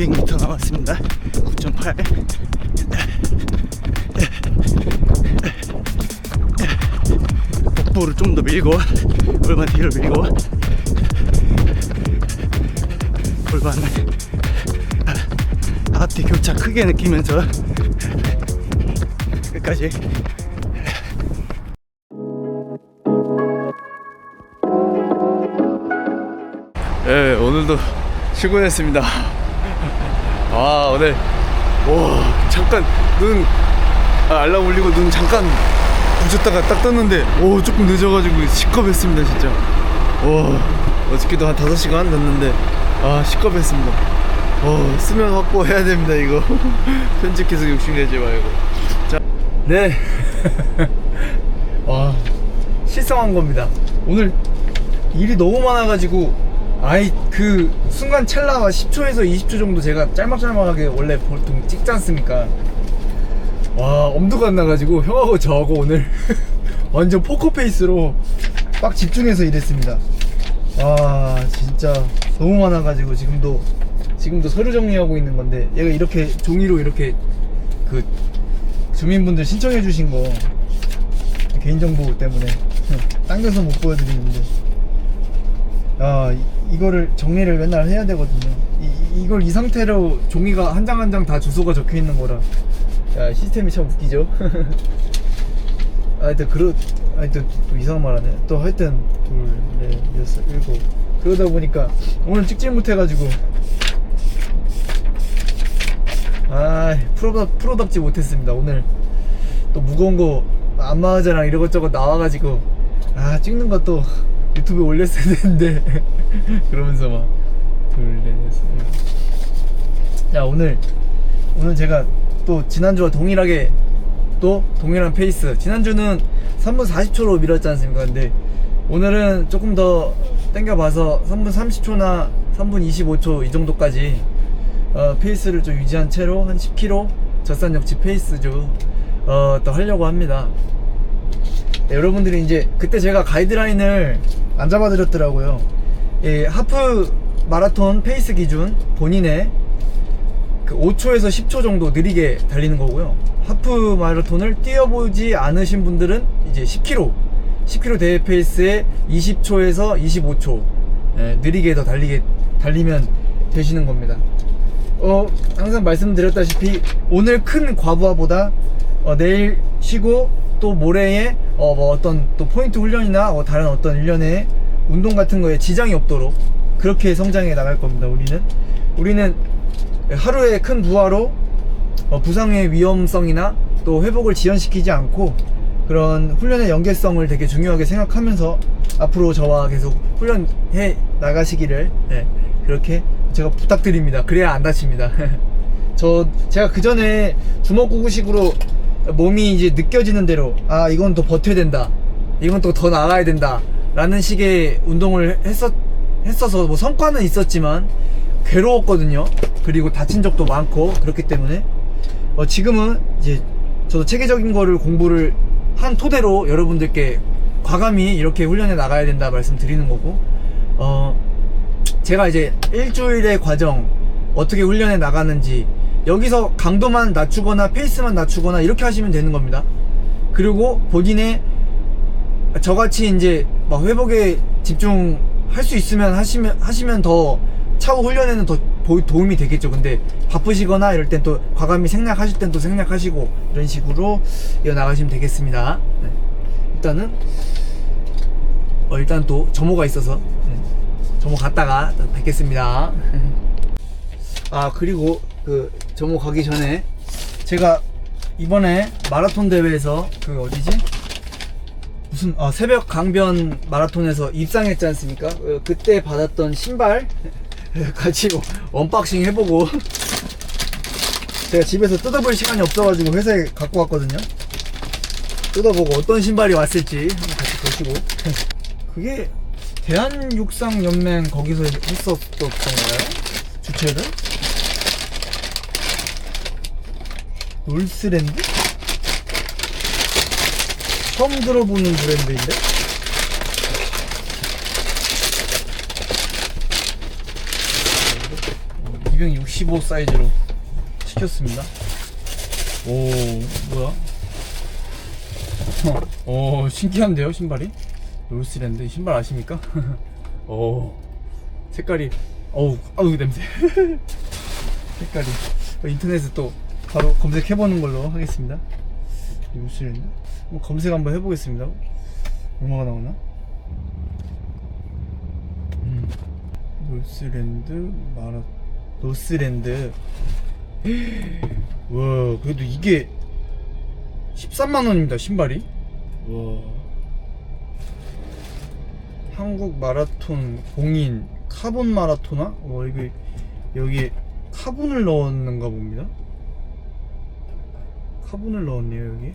200m 남았습니다. 9.8. 복부를 좀 더 밀고 골반 뒤로 밀고 골반 아, 앞뒤 교차 크게 느끼면서 끝까지 예, 오늘도 출근했습니다. 아, 오늘, 와, 잠깐, 눈, 아, 알람 울리고 눈 잠깐 붙였다가 딱 떴는데, 오, 조금 늦어가지고 시겁했습니다, 진짜. 와, 어저께도 한 5시간 됐는데, 아, 시겁했습니다. 어, 수면 확보해야 됩니다, 이거. 편집해서 욕심내지 말고. 자, 네. 와, 실성한 겁니다. 오늘 일이 너무 많아가지고 아이 그 순간 찰나가 10초에서 20초 정도 제가 짤막짤막하게 원래 보통 찍지 않습니까? 와 엄두가 안 나가지고 형하고 저하고 오늘 완전 포커페이스로 빡 집중해서 일했습니다. 와 진짜 너무 많아가지고 지금도 지금도 서류 정리하고 있는 건데 얘가 이렇게 종이로 이렇게 그 주민분들 신청해 주신 거 개인정보 때문에 당겨서 못 보여드리는데. 아 이- 이거를 정리를 맨날 해야 되거든요. 이, 이걸 이 상태로 종이가 한 장 한 장 다 주소가 적혀 있는 거라. 야 시스템이 참 웃기죠? 아, 하여튼 그러 하여튼 또 이상한 말 하네. 또 하여튼 둘 넷 여섯 일곱. 그러다 보니까 오늘 찍지 못해가지고. 아 프로답, 프로답지 못했습니다 오늘. 또 무거운 거 안마의자랑 이것저것 나와가지고. 아 찍는 것도 유튜브에 올렸어야 되는데 그러면서 막둘넷자 오늘 오늘 제가 또 지난주와 동일하게 또 동일한 페이스. 지난주는 3분 40초로 밀었지 않습니까? 근데 오늘은 조금 더 땡겨봐서 3분 30초나 3분 25초 이 정도까지 어, 페이스를 좀 유지한 채로 한 10km 젖산 역지 페이스죠. 어, 또 하려고 합니다. 네, 여러분들이 이제 그때 제가 가이드라인을 안 잡아드렸더라고요 예, 하프 마라톤 페이스 기준 본인의 그 5초에서 10초 정도 느리게 달리는 거고요. 하프 마라톤을 뛰어보지 않으신 분들은 이제 10km, 10km 대회 페이스에 20초에서 25초 예, 느리게 더 달리게 달리면 되시는 겁니다. 어 항상 말씀드렸다시피 오늘 큰 과부하보다 어, 내일 쉬고 또 모레에 어, 뭐 어떤 또 포인트 훈련이나 어, 다른 어떤 일련의 운동 같은 거에 지장이 없도록 그렇게 성장해 나갈 겁니다. 우리는 우리는 하루에 큰 부하로 어, 부상의 위험성이나 또 회복을 지연시키지 않고 그런 훈련의 연계성을 되게 중요하게 생각하면서 앞으로 저와 계속 훈련해 나가시기를 네, 그렇게 제가 부탁드립니다. 그래야 안 다칩니다. 저 제가 그 전에 주먹구구식으로 몸이 이제 느껴지는 대로 아 이건 더 버텨야 된다. 이건 또 더 나가야 된다. 라는 식의 운동을 했었 했어서 뭐 성과는 있었지만 괴로웠거든요. 그리고 다친 적도 많고 그렇기 때문에 어, 지금은 이제 저도 체계적인 거를 공부를 한 토대로 여러분들께 과감히 이렇게 훈련에 나가야 된다 말씀드리는 거고 어 제가 이제 일주일의 과정 어떻게 훈련에 나가는지 여기서 강도만 낮추거나 페이스만 낮추거나 이렇게 하시면 되는 겁니다. 그리고 본인의 저같이 이제 막 회복에 집중할 수 있으면 하시면 하시면 더 차후 훈련에는 더 도- 도움이 되겠죠. 근데 바쁘시거나 이럴 땐 또 과감히 생략하실 땐 또 생략하시고 이런 식으로 이어 나가시면 되겠습니다. 네. 일단은 어, 일단 또 점호가 있어서 네. 점호 갔다가 또 뵙겠습니다. 아 그리고 그 점호 가기 전에 제가 이번에 마라톤 대회에서 그 어디지? 무슨 아, 새벽 강변 마라톤에서 입상했지 않습니까? 어, 그때 받았던 신발 같이 언박싱 해보고 제가 집에서 뜯어볼 시간이 없어가지고 회사에 갖고 왔거든요. 뜯어보고 어떤 신발이 왔을지 한번 같이 보시고 그게 대한육상연맹 거기서 했었던 건가요? 주최를? 놀스랜드? 처음 들어보는 브랜드인데? 어, 265 사이즈로 시켰습니다. 오 뭐야? 어, 오 신기한데요 신발이? 롤스랜드 신발 아십니까? 오 색깔이 어우 아우 냄새 색깔이 어, 인터넷에 또 바로 검색해보는 걸로 하겠습니다. 롤스랜드? 한번 검색 한번 해보겠습니다. 얼마가 나오나? 음, 롤스랜드? 마라 노스랜드? 와 그래도 이게 13만 원입니다 신발이. 와. 한국 마라톤 공인 카본 마라토나? 와 이게 여기 카본을 넣었는가 봅니다 카본을 넣었네요 여기.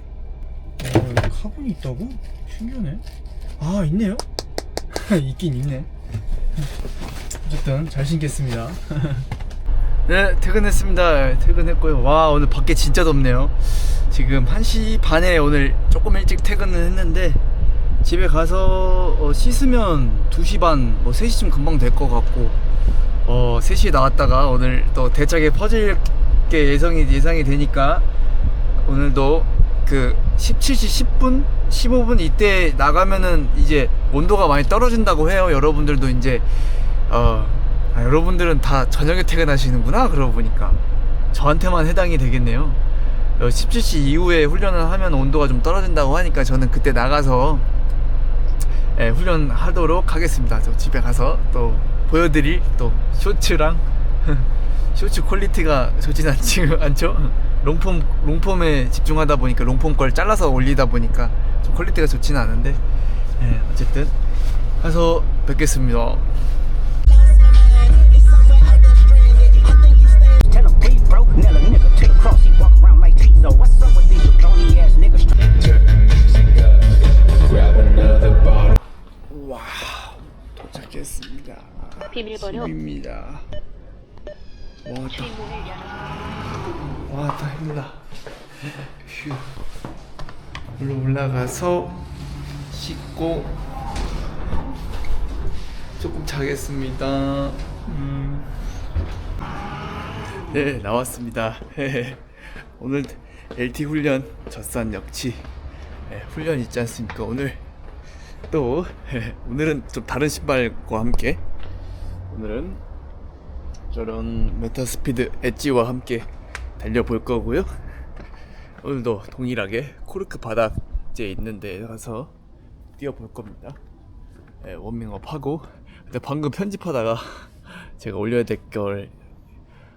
어, 여기 카본이 있다고? 신기하네. 아 있네요? 있긴 있네. 어쨌든 잘 신겠습니다. 네 퇴근했습니다. 퇴근했고요. 와 오늘 밖에 진짜 덥네요. 지금 1시 반에 오늘 조금 일찍 퇴근을 했는데 집에 가서 어, 씻으면 2시 반, 뭐 3시쯤 금방 될 것 같고 어 3시에 나왔다가 오늘 또 대차게 퍼질 게 예상이, 예상이 되니까 오늘도 그 17시 10분, 15분 이때 나가면은 이제 온도가 많이 떨어진다고 해요. 여러분들도 이제 어 아, 여러분들은 다 저녁에 퇴근하시는구나. 그러고 보니까 저한테만 해당이 되겠네요. 어, 17시 이후에 훈련을 하면 온도가 좀 떨어진다고 하니까 저는 그때 나가서 예, 훈련하도록 하겠습니다. 저 집에 가서 또 보여드릴 또 쇼츠랑 쇼츠 퀄리티가 좋진 않지 않죠? 롱폼 롱폼에 집중하다 보니까 롱폼 걸 잘라서 올리다 보니까 좀 퀄리티가 좋지는 않은데 예, 어쨌든 가서 뵙겠습니다. 와 도착했습니다. 비밀번호 집입니다. 와, 다 힘들다. 휴. 물로 올라가서 씻고 조금 자겠습니다. 음. 네, 나왔습니다. 오늘 LT 훈련 젖산 역치 네, 훈련 있지 않습니까? 오늘 또 오늘은 좀 다른 신발과 함께 오늘은 저런 메타스피드 엣지와 함께 달려볼 거고요. 오늘도 동일하게 코르크 바닥재 있는데 가서 뛰어볼 겁니다. 네, 워밍업 하고 근데 방금 편집하다가 제가 올려야 될 걸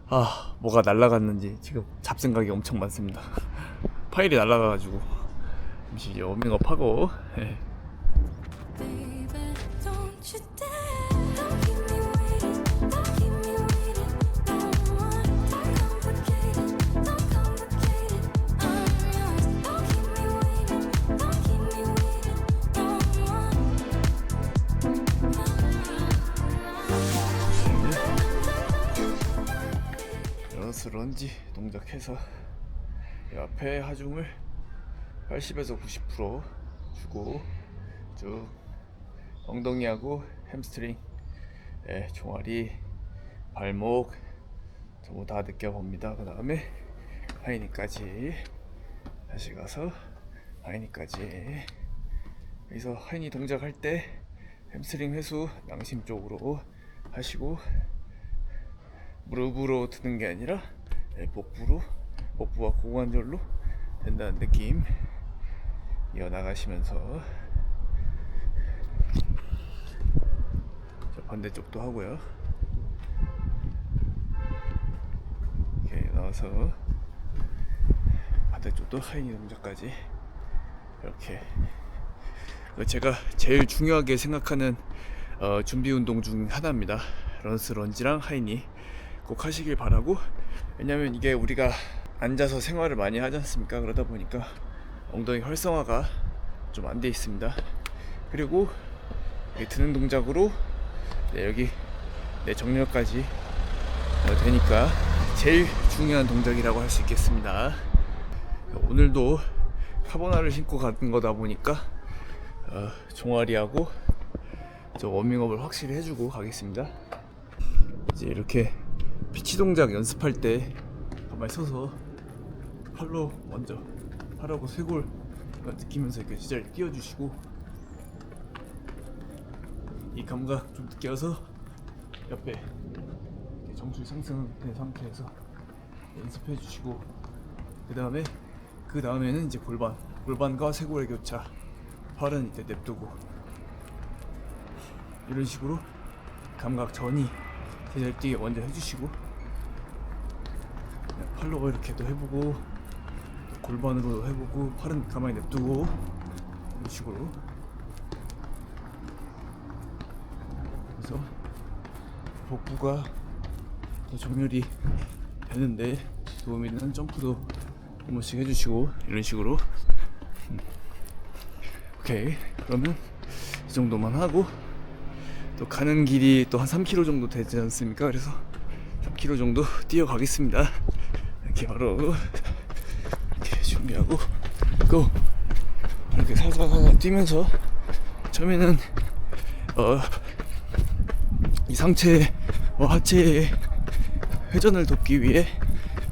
아, 뭐가 날라갔는지 지금 잡생각이 엄청 많습니다. 파일이 날라가가지고 잠시 워밍업 하고 예. 동작해서 이 앞에 하중을 80에서 90% 주고 쭉 엉덩이하고 햄스트링, 예, 종아리, 발목 전부 다 느껴봅니다. 그 다음에 하이니까지 다시 가서 하이니까지 여기서 하이니 동작할 때 햄스트링 회수 낭심 쪽으로 하시고 무릎으로 드는 게 아니라 네, 복부로 복부와 고관절로 된다는 느낌 이어 나가시면서 자, 반대쪽도 하고요. 이렇게 나와서 반대쪽도 하이니 동작까지 이렇게 어, 제가 제일 중요하게 생각하는 어, 준비 운동 중 하나입니다. 런스 런지랑 하이니 꼭 하시길 바라고 왜냐면 이게 우리가 앉아서 생활을 많이 하지 않습니까? 그러다 보니까 엉덩이 활성화가 좀 안 돼 있습니다. 그리고 이 드는 동작으로 네, 여기 내 정렬까지 어, 되니까 제일 중요한 동작이라고 할 수 있겠습니다. 오늘도 카보나를 신고 가는 거다 보니까 어, 종아리하고 저 워밍업을 확실히 해주고 가겠습니다. 이제 이렇게 피치 동작 연습할 때 가만히 서서 팔로 먼저 팔하고 쇄골 느끼면서 이렇게 제자리 띄워주시고 이 감각 좀 느껴서 옆에 이렇게 정수 상승된 상태에서 연습해 주시고 그 다음에 그 다음에는 이제 골반 골반과 쇄골의 교차 팔은 이때 냅두고 이런 식으로 감각 전이 뛰게 먼저 해주시고 팔로 이렇게도 해보고 골반으로 해보고 팔은 가만히 냅두고 이런 식으로 그래서 복부가 더 정렬이 되는데 도움이 되는 점프도 한 번씩 해주시고 이런 식으로 음. 오케이 그러면 이 정도만 하고 또 가는 길이 또 한 3km 정도 되지 않습니까? 그래서 3km 정도 뛰어가겠습니다. 이렇게 준비하고 고 이렇게 살살살살 뛰면서 처음에는 어, 이 상체와 하체의 회전을 돕기 위해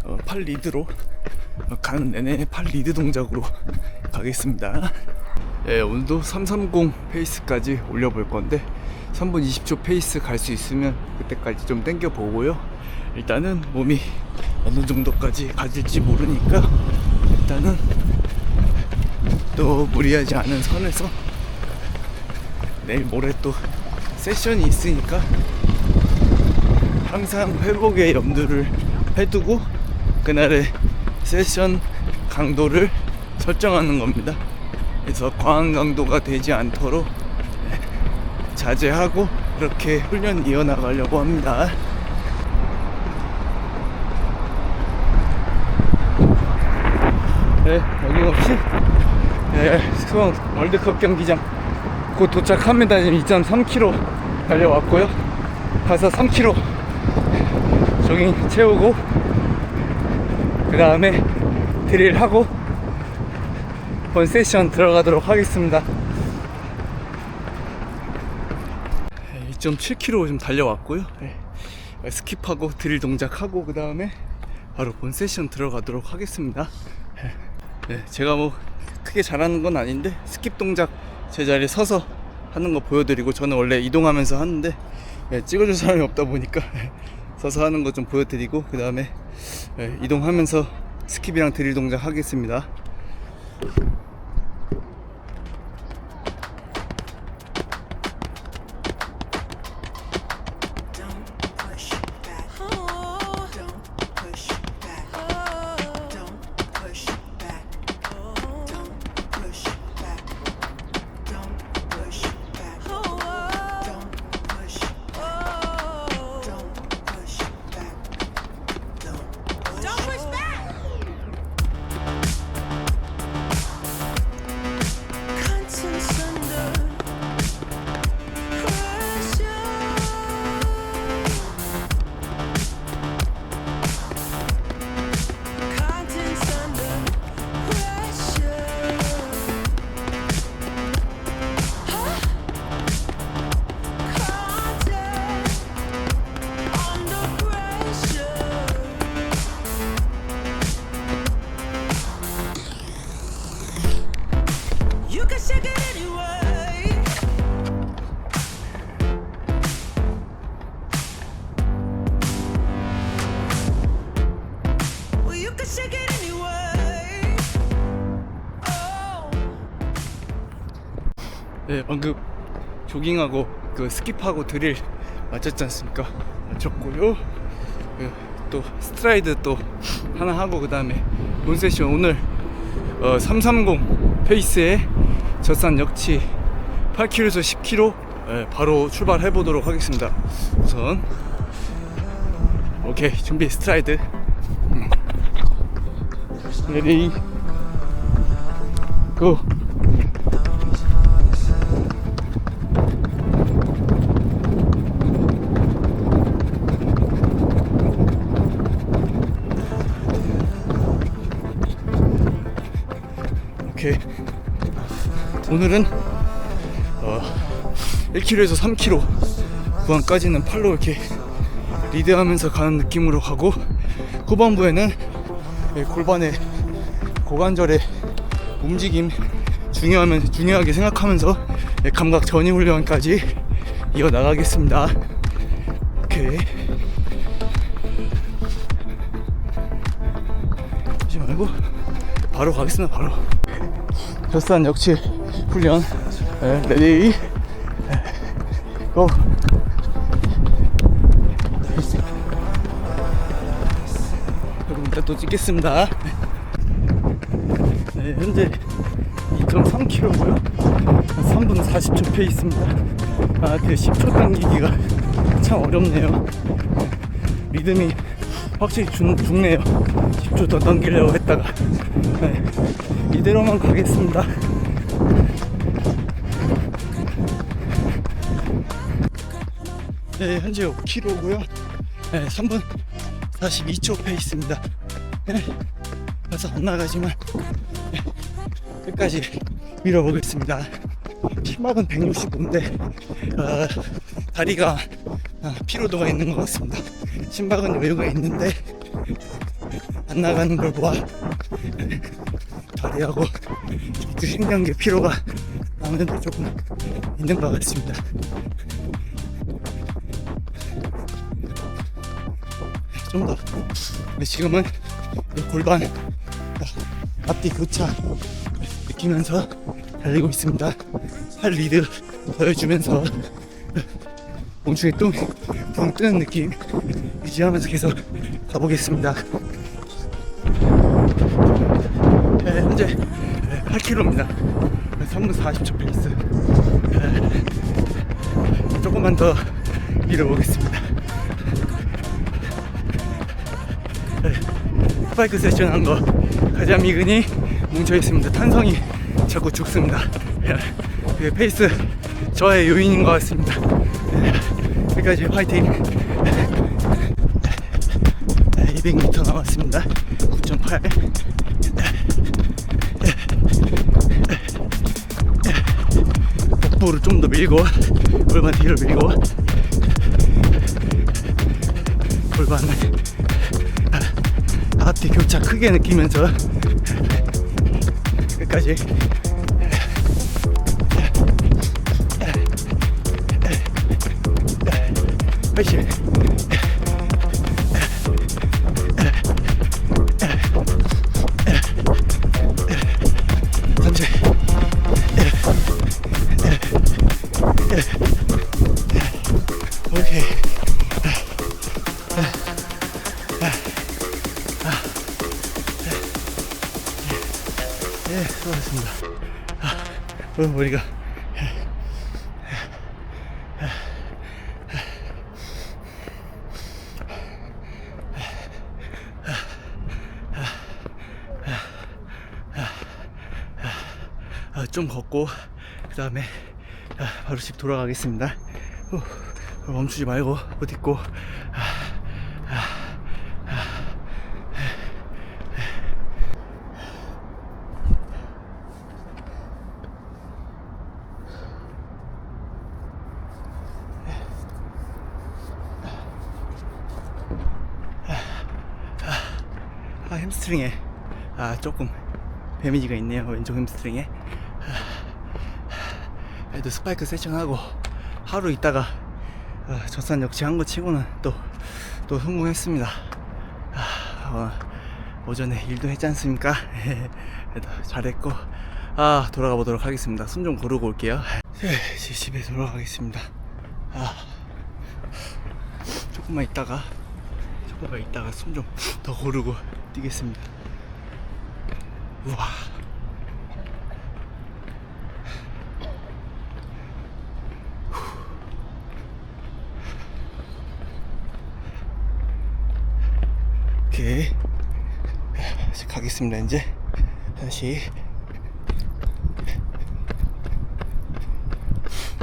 어, 팔 리드로 어, 가는 내내 팔 리드 동작으로 가겠습니다. 예, 오늘도 330 페이스까지 올려볼 건데 3분 20초 페이스 갈 수 있으면 그때까지 좀 땡겨 보고요. 일단은 몸이 어느 정도까지 가질지 모르니까 일단은 또 무리하지 않은 선에서 내일 모레 또 세션이 있으니까 항상 회복에 염두를 해두고 그날의 세션 강도를 설정하는 겁니다. 그래서 과한 강도가 되지 않도록 자제하고 이렇게 훈련 이어나가려고 합니다. 네, 어김없이 네, 수원 월드컵 경기장 곧 도착합니다. 지금 2.3km 달려왔고요. 가서 3km 조깅 채우고 그 다음에 드릴하고 본 세션 들어가도록 하겠습니다. 2.7km 좀 달려왔고요. 네. 스킵하고 드릴 동작하고 그 다음에 바로 본 세션 들어가도록 하겠습니다. 네, 제가 뭐 크게 잘하는 건 아닌데 스킵 동작 제자리에 서서 하는 거 보여드리고 저는 원래 이동하면서 하는데 네, 찍어줄 사람이 없다 보니까 서서 하는 거 좀 보여드리고 그 다음에 네, 이동하면서 스킵이랑 드릴 동작 하겠습니다. 조깅하고 그 스킵하고 드릴 마쳤지 않습니까? 마쳤고요. 그, 또 스트라이드 또 하나 하고 그 다음에 본 세션 오늘 어, 330 페이스에 젖산 역치 8km에서 10km 예, 바로 출발해 보도록 하겠습니다. 우선 오케이 준비 스트라이드 음. 레디 고 오늘은 어 1km에서 3km 구간까지는 팔로 이렇게 리드하면서 가는 느낌으로 가고 후반부에는 예, 골반의 고관절의 움직임 중요하면 중요하게 생각하면서 예, 감각 전이 훈련까지 이어 나가겠습니다. 오케이. 하지 말고 바로 가겠습니다. 바로. 젖산 역치 훈련. 예, 레디. 예, 고. 조금 이따 또 찍겠습니다. 네, 현재 2.3km고요. 3분 40초 페이스입니다. 아, 그 10초 당기기가 참 어렵네요. 리듬이 확실히 죽, 죽네요. 10초 더 당기려고 했다가. 네, 이대로만 가겠습니다. 네, 현재 5km고요. 네, 3분 42초 페이스입니다. 네, 그래서 안 나가지만 네, 끝까지 밀어보겠습니다. 심박은 165인데 어, 다리가 아, 피로도가 있는 것 같습니다. 심박은 여유가 있는데 안 나가는 걸 보아 다리하고 그 신경계 피로가 아무래도 조금 있는 것 같습니다. 좀 더. 근데 지금은 이 골반 앞뒤 교차 느끼면서 달리고 있습니다. 팔 리드 더해주면서 몸중에 뚱, 붕 뜨는 느낌 유지하면서 계속 가보겠습니다. 네, 현재 8km입니다. 3분 40초 페이스. 네, 조금만 더 밀어보겠습니다. 스파이크 세션 한 거 가장 미근이 뭉쳐 있습니다. 탄성이 자꾸 죽습니다. 예, 그 페이스 저의 요인인 것 같습니다. 예, 여기까지 화이팅. 200m 남았습니다. 9.8. 복부를 좀 더 밀고 골반 뒤로 밀고 골반을 앞뒤 교차 크게 느끼면서 끝까지. 훨씬 예, 수고하셨습니다. 아, 오늘 머리가. 아, 좀 걷고 그 다음에 바로 집 돌아가겠습니다. 후, 멈추지 말고 버티고 햄스트링에 아 조금 데미지가 있네요 왼쪽 햄스트링에. 아, 그래도 스파이크 세션하고 하루 있다가 아, 젖산 역시 한거 치고는 또 또 성공했습니다. 아, 어, 오전에 일도 했지 않습니까? 그래도 잘했고 아 돌아가 보도록 하겠습니다. 숨 좀 고르고 올게요. 네, 이제 집에 돌아가겠습니다. 아 조금만 있다가 조금만 있다가 숨 좀 더 고르고 뛰겠습니다. 우와. 오케이. 가겠습니다, 이제. 다시.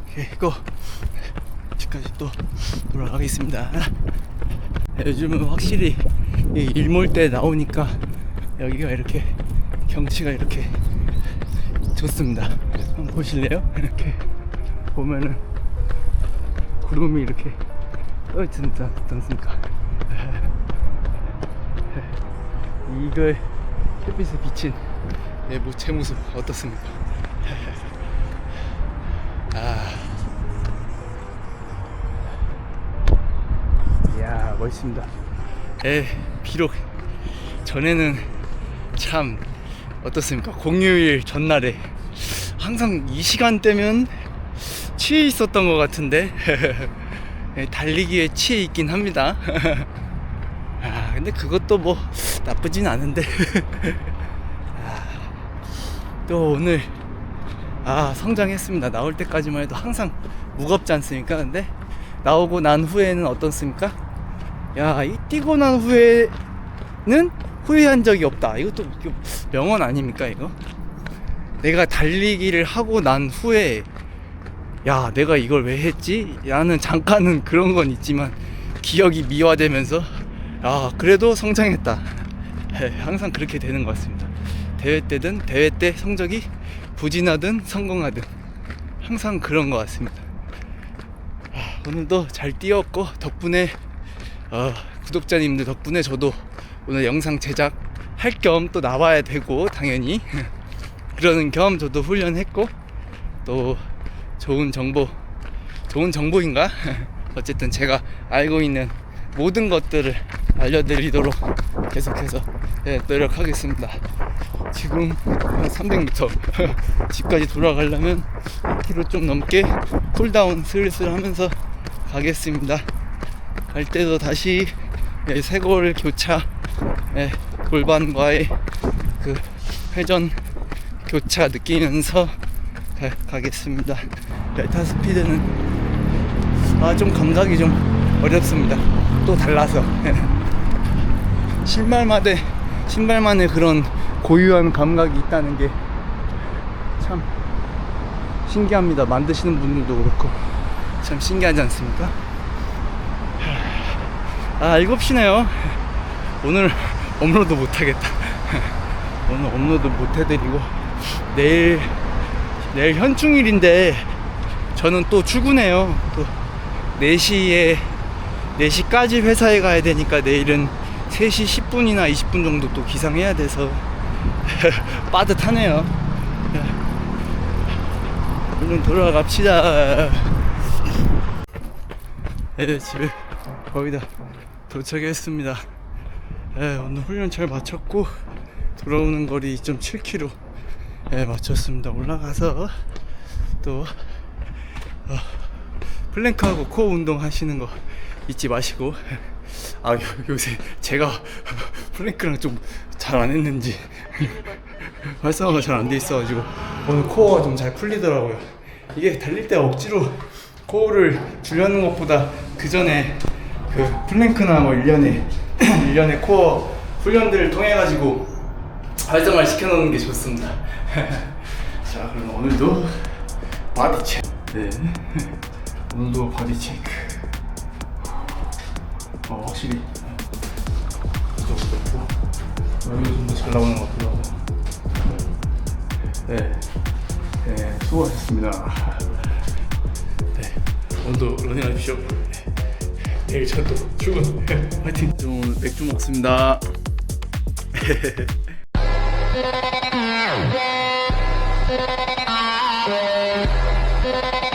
오케이, 고! 집까지 또 돌아가겠습니다. 요즘은 확실히 이 일몰 때 나오니까 여기가 이렇게 경치가 이렇게 좋습니다. 한번 보실래요? 이렇게 보면은 구름이 이렇게 어, 진짜, 어떻습니까? 이걸 햇빛에 비친 제 모습 어떻습니까? 아, 이야 멋있습니다. 에 비록 전에는 참 어떻습니까? 공휴일 전날에 항상 이 시간대면 취해 있었던 것 같은데 예, 달리기에 취해 있긴 합니다. 아 근데 그것도 뭐 나쁘진 않은데 아, 또 오늘 아 성장했습니다. 나올 때까지만 해도 항상 무겁지 않습니까? 근데 나오고 난 후에는 어떻습니까? 야, 이 뛰고 난 후에는 후회한 적이 없다. 이것도 명언 아닙니까, 이거? 내가 달리기를 하고 난 후에 야, 내가 이걸 왜 했지? 라는 잠깐은 그런 건 있지만 기억이 미화되면서 야, 그래도 성장했다. 예, 항상 그렇게 되는 것 같습니다. 대회 때든 대회 때 성적이 부진하든 성공하든 항상 그런 것 같습니다. 아, 오늘도 잘 뛰었고 덕분에 어, 구독자님들 덕분에 저도 오늘 영상 제작 할 겸 또 나와야 되고 당연히 그러는 겸 저도 훈련했고 또 좋은 정보 좋은 정보인가 어쨌든 제가 알고 있는 모든 것들을 알려드리도록 계속해서 예, 노력하겠습니다. 지금 한 300m 집까지 돌아가려면 1km 좀 넘게 쿨다운 슬슬 하면서 가겠습니다. 갈 때도 다시 예, 쇄골 교차 예, 골반과의 그 회전 교차 느끼면서 가, 겠습니다 델타 스피드는 아 좀 감각이 좀 어렵습니다. 또 달라서 신발마대 신발만의 그런 고유한 감각이 있다는 게 참 신기합니다. 만드시는 분들도 그렇고 참 신기하지 않습니까? 아 7시네요. 오늘 업로드 못하겠다. 오늘 업로드 못해드리고 내일 내일 현충일인데 저는 또 출근해요. 또 4시에 4시까지 회사에 가야 되니까 내일은 3시 10분이나 20분 정도 또 기상해야 돼서 빠듯하네요. 얼른 돌아갑시다. 네, 집에 거의 다 도착했습니다. 네, 오늘 훈련 잘 마쳤고 돌아오는 거리 2.7km 네, 마쳤습니다. 올라가서 또 어, 플랭크하고 코어 운동 하시는 거 잊지 마시고 아 요, 요새 제가 플랭크랑 좀 잘 안 했는지 활성화가 잘 안 돼 있어가지고 오늘 코어가 좀 잘 풀리더라고요. 이게 달릴 때 억지로 코어를 주려는 것보다 그 전에 그 플랭크나 뭐 1년에 1년에 코어 훈련들을 통해 가지고 활성화를 시켜 놓는 게 좋습니다. 자 그럼 오늘도 바디 체크. 네. 오늘도 바디 체크. 어 확실히 좀더 잘 나오는 것 같기도. 네. 네, 수고하셨습니다. 네, 오늘도 러닝 하십시오. 내일 저도 출근 화이팅. 오늘 맥주 먹습니다.